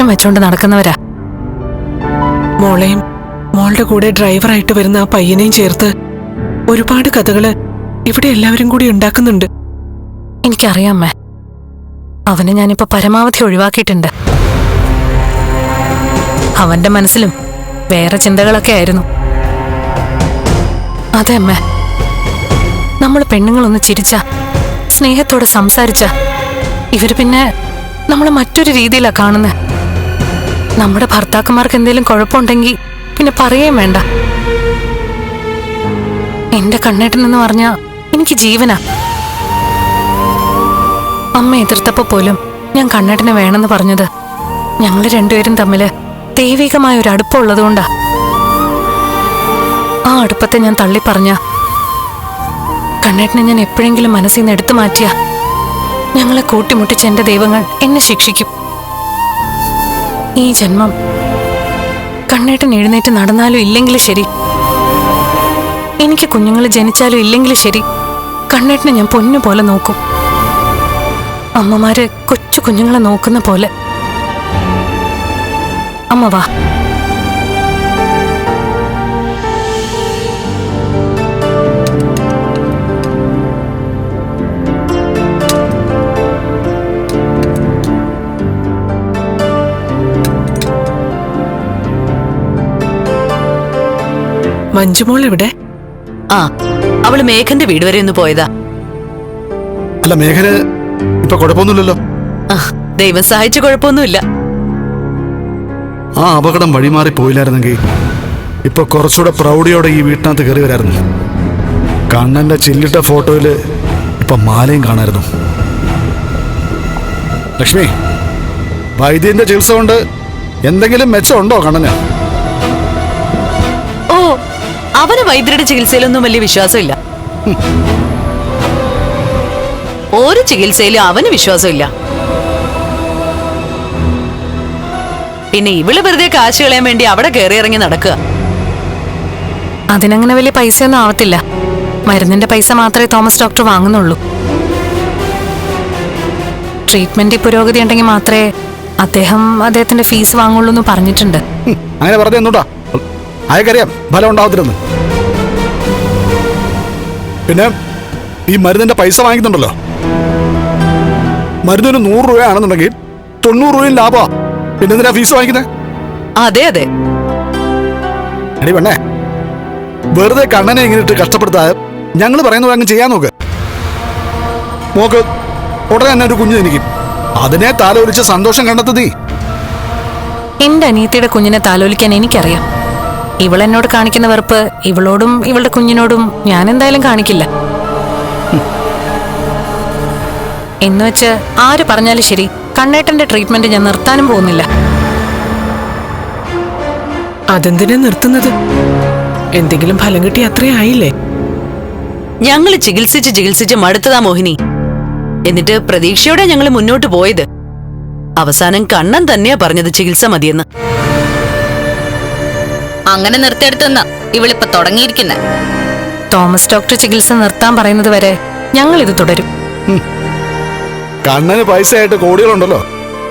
ലക്ഷ്യം വെച്ചോണ്ട് നടക്കുന്നവരാ. മോളെയും മോളുടെ കൂടെ ഡ്രൈവറായിട്ട് വരുന്ന ആ പയ്യനെയും ചേർത്ത് ഒരുപാട് കഥകൾ ഇവിടെ എല്ലാവരും കൂടി ഉണ്ടാക്കുന്നുണ്ട്. എനിക്കറിയാം അമ്മ അവനെ ഞാനിപ്പോ പരമാവധി ഒഴിവാക്കിയിട്ടുണ്ട്. അവന്റെ മനസ്സിലും വേറെ ചിന്തകളൊക്കെ ആയിരുന്നു. അതെ അമ്മ. നമ്മൾ പെണ്ണുങ്ങളൊന്ന് ചിരിച്ച സ്നേഹത്തോടെ സംസാരിച്ച ഇവർ പിന്നെ നമ്മൾ മറ്റൊരു രീതിയിലാണ് കാണുന്നത് നമ്മുടെ ഭർത്താക്കന്മാർക്ക് എന്തെങ്കിലും കുഴപ്പമുണ്ടെങ്കിൽ പിന്നെ പറയുകയും വേണ്ട. എന്റെ കണ്ണേട്ടൻ എന്ന് പറഞ്ഞ എനിക്ക് ജീവനാ. അമ്മ എതിർത്തപ്പോ പോലും ഞാൻ കണ്ണേട്ടനെ വേണമെന്ന് പറഞ്ഞത് ഞങ്ങൾ രണ്ടുപേരും തമ്മിൽ ദൈവികമായ ഒരു അടുപ്പമുള്ളതുകൊണ്ടാ ആ അടുപ്പത്തെ ഞാൻ തള്ളി പറഞ്ഞ. കണ്ണേട്ടനെ ഞാൻ എപ്പോഴെങ്കിലും മനസ്സിൽ നിന്ന് എടുത്തു മാറ്റിയ ഞങ്ങളെ കൂട്ടിമുട്ടിച്ച എന്റെ ദൈവങ്ങൾ എന്നെ ശിക്ഷിക്കും. ഈ ജന്മം കണ്ണേട്ടൻ എഴുന്നേറ്റ് നടന്നാലും ഇല്ലെങ്കിലും ശരി. എനിക്ക് കുഞ്ഞുങ്ങൾ ജനിച്ചാലും ഇല്ലെങ്കിലും ശരി. കണ്ണേട്ടനെ ഞാൻ പൊന്നു പോലെ നോക്കും. അമ്മമാര് കൊച്ചു കുഞ്ഞുങ്ങളെ നോക്കുന്ന പോലെ. അമ്മ വാ. മഞ്ജുമോൾ എവിടെ? ആ അവൾ മേഘന്റെ വീട് വരെ ഒന്ന് പോയതാ. അല്ല മേഘന് ഇപ്പൊ കുഴപ്പമൊന്നുമില്ലല്ലോ. ആ, ദൈവം സഹായിച്ച കുഴപ്പമൊന്നുമില്ല. ആ അപകടം വഴിമാറി പോയില്ലായിരുന്നെങ്കിൽ ഇപ്പൊ കുറച്ചുകൂടെ പ്രൗഢിയോടെ ഈ വീട്ടിനകത്ത് കയറി വരായിരുന്നു. കണ്ണന്റെ ചില്ലിട്ട ഫോട്ടോയിൽ ഇപ്പൊ മാലയും കാണായിരുന്നു. ലക്ഷ്മി വൈദ്യന്റെ ചികിത്സ കൊണ്ട് എന്തെങ്കിലും മെച്ചമുണ്ടോ കണ്ണന്? അവന് വൈദ്യരുടെ ചികിത്സയിലൊന്നും വലിയ വിശ്വാസമില്ല. ഒരു ചികിത്സയിലും അവന് വിശ്വാസമില്ല. പിന്നെ ഇവൾ വെറുതെ കാശ് കളയാൻ വേണ്ടി അവിടെ കയറി ഇറങ്ങി നടക്കുക. അതിനങ്ങനെ വലിയ പൈസയൊന്നും ആവത്തില്ല. മരുന്നിന്റെ പൈസ മാത്രമേ തോമസ് ഡോക്ടർ വാങ്ങുന്നുള്ളൂ. ട്രീറ്റ്മെന്റിൽ പുരോഗതി ഉണ്ടെങ്കിൽ മാത്രമേ അദ്ദേഹം അദ്ദേഹത്തിന്റെ ഫീസ് വാങ്ങുള്ളൂ എന്ന് പറഞ്ഞിട്ടുണ്ട്. അങ്ങനെ പറഞ്ഞു അയക്കറിയാം ഫലം ഉണ്ടാവത്തില്ലെന്ന്. പിന്നെ ഈ മരുന്നിന്റെ പൈസ വാങ്ങിക്കുന്നുണ്ടല്ലോ. മരുന്നിന് നൂറ് രൂപയാണെന്നുണ്ടെങ്കിൽ തൊണ്ണൂറ് രൂപയും ലാഭമാ പിന്നെ എന്തിനാ ഫീസ് വാങ്ങിക്കുന്നത് അതെ അതെ. എടി പെണ്ണേ വെറുതെ കണ്ണനെ ഇങ്ങനെ ഇട്ട് കഷ്ടപ്പെടുത്താതെ ഞങ്ങൾ പറയുന്നത് അങ്ങ് ചെയ്യാൻ നോക്ക്. നോക്ക് ഉടനെ തന്നെ ഒരു കുഞ്ഞ് എനിക്ക് അതിനെ താലോലിച്ച് സന്തോഷം കണ്ടെത്തി നീ എന്റെ അനിയത്തിയുടെ കുഞ്ഞിനെ താലോലിക്കാൻ എനിക്കറിയാം. ഇവളെന്നോട് കാണിക്കുന്ന വെറുപ്പ് ഇവളോടും ഇവളുടെ കുഞ്ഞിനോടും ഞാൻ എന്തായാലും കാണിക്കില്ല. എന്നുവെച്ച് ആര് പറഞ്ഞാലും ശരി കണ്ണേട്ടന്റെ ട്രീറ്റ്മെന്റ് ഞാൻ നിർത്താനും പോകുന്നില്ല. അതെന്തിനാ നിർത്തുന്നത്? എന്തെങ്കിലും ഫലം കിട്ടി അത്രേ ആയില്ലേ? ഞങ്ങൾ ചികിത്സിച്ച് ചികിത്സിച്ച് മടുത്തതാ മോഹിനി. എന്നിട്ട് പ്രതീക്ഷയോടെ ഞങ്ങൾ മുന്നോട്ട് പോയത്. അവസാനം കണ്ണൻ തന്നെയാ പറഞ്ഞത് ചികിത്സ മതിയെന്ന്. അങ്ങനെ നിർത്തിയെടുത്തെന്ന് ഇവളിപ്പൊ തുടങ്ങിയിരിക്കുന്നെ. തോമസ് ഡോക്ടർ ചികിത്സ നിർത്താൻ പറയുന്നത് വരെ ഞങ്ങൾ ഇത് തുടരും കണ്ണന് പൈസ ആയിട്ട് കോടികളുണ്ടല്ലോ.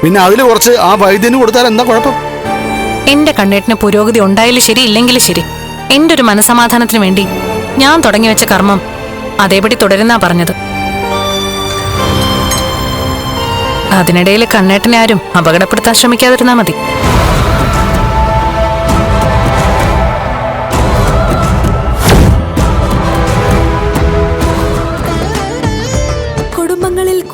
പിന്നെ അതിൽ കുറച്ച് ആ വൈദ്യന് കൊടുത്താൽ എന്താ കുഴപ്പം? എന്റെ കണ്ണേട്ടിന് പുരോഗതി ഉണ്ടായാലും ശരി ഇല്ലെങ്കിലും ശരി. എന്റെ ഒരു മനസമാധാനത്തിന് വേണ്ടി ഞാൻ തുടങ്ങി വെച്ച കർമ്മം അതേപടി തുടരുന്നാ പറഞ്ഞത്. അതിനിടയിൽ കണ്ണേട്ടനെ ആരും അപകടപ്പെടുത്താൻ ശ്രമിക്കാതിരുന്നാ മതി.